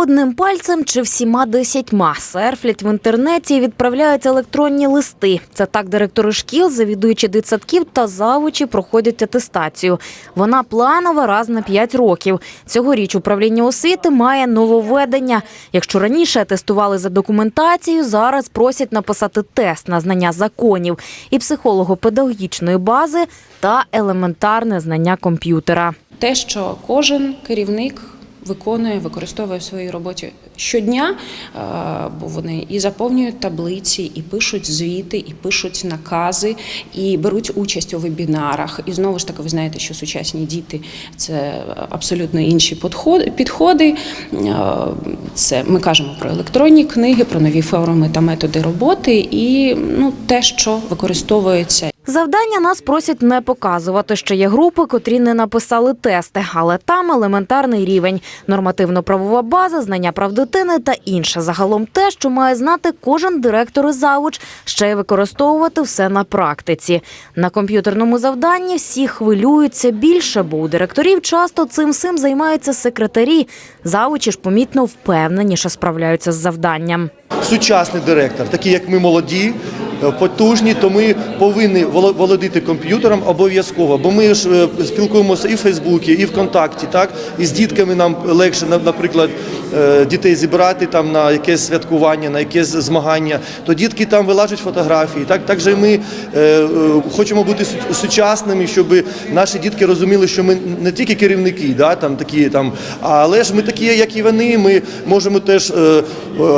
Одним пальцем чи всіма десятьма серфлять в інтернеті і відправляють електронні листи. Це так директори шкіл, завідуючі дитсадків та завучі проходять атестацію. Вона планова раз на 5 років. Цьогоріч управління освіти має нововведення. Якщо раніше атестували за документацією, зараз просять написати тест на знання законів і психолого-педагогічної бази та елементарне знання комп'ютера. те, що кожен керівник виконує, використовує в своїй роботі щодня, е, бо вони і заповнюють таблиці, і пишуть звіти, і пишуть накази, і беруть участь у вебінарах. І знову ж таки, ви знаєте, що сучасні діти це абсолютно інші підходи. Е, Це ми кажемо про електронні книги, про нові форми та методи роботи, і ну те, що використовується Завдання нас просять не показувати, що є групи, котрі не написали тести, але там елементарний рівень, нормативно-правова база, знання прав дитини та інше. Загалом те, що має знати кожен директор і завуч, ще й використовувати все на практиці. На комп'ютерному завданні всі хвилюються більше, бо у директорів часто цим сим займаються секретарі. Завучі ж помітно впевненіше справляються з завданням. сучасний директор, такі як ми молоді, потужні, то ми повинні воло- володіти комп'ютером обов'язково, бо ми ж е, спілкуємося і в Фейсбуці, і ВКонтакті, так і з дітками нам легше, наприклад, е, дітей зібрати там на якесь святкування, на якесь змагання. То дітки там вилажуть фотографії. Так, так же і ми е, е, хочемо бути сучасними, щоб наші дітки розуміли, що ми не тільки керівники, да, там такі там, але ж ми такі, як і вони. Ми можемо теж е, е,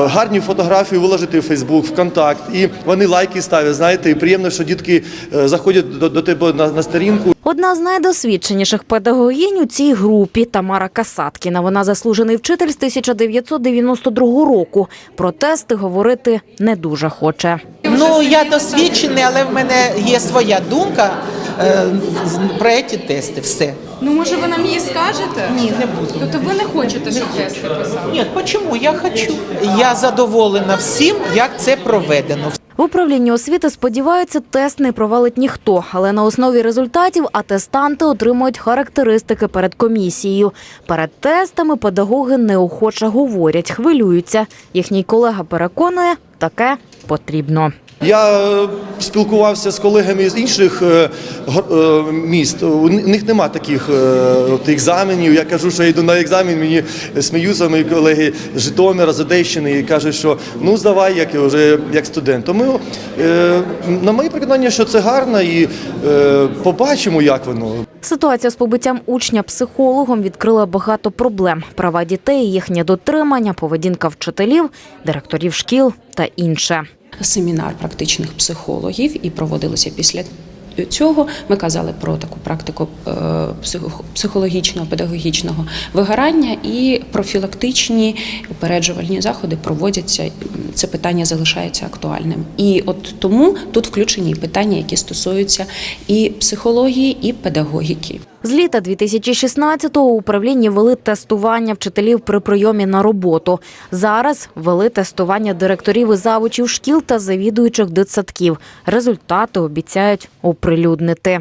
гарні фотографії виложити в Фейсбук, ВКонтакт, і вони лайки ставлять. Знаєте, і приємно, що дітки е, заходять до, до тебе на, на сторінку. Одна з найдосвідченіших педагогінь у цій групі Тамара Касаткіна. Вона заслужений вчитель з 1992 року. Про тести говорити не дуже хоче. Ну я досвідчений, але в мене є своя думка е, про ці тести. Все. Ну, може, ви нам її скажете? Ні, не буду. Тобто ви не хочете, щоб тести писали? Ні, чому? Я хочу. Я задоволена всім, як це проведено. В управлінні освіти сподіваються, тест не провалить ніхто, але на основі результатів атестанти отримують характеристики перед комісією. Перед тестами педагоги неохоче говорять, хвилюються. Їхній колега переконує, таке потрібно. Я е, спілкувався з колегами з інших е, е, міст. У них нема таких от екзаменів. Я кажу, що я йду на екзамен, мені сміються мої колеги з Житомира, з Одещини і кажуть, що ну здавай, як вже як студент. Тому на моє переконання, що це гарно, і побачимо, як воно. Ситуація з побиттям учня психологом відкрила багато проблем: права дітей, їхнє дотримання, поведінка вчителів, директорів шкіл та інше. семінар практичних психологів і проводилося після. Цього ми казали про таку практику е, психологічного педагогічного вигорання і профілактичні упереджувальні заходи проводяться. Це питання залишається актуальним. І от тому тут включені питання, які стосуються і психології, і педагогіки. З літа 2016-го у управлінні вели тестування вчителів при прийомі на роботу. Зараз вели тестування директорів і завучів шкіл та завідуючих дитсадків. Результати обіцяють оприлюднити.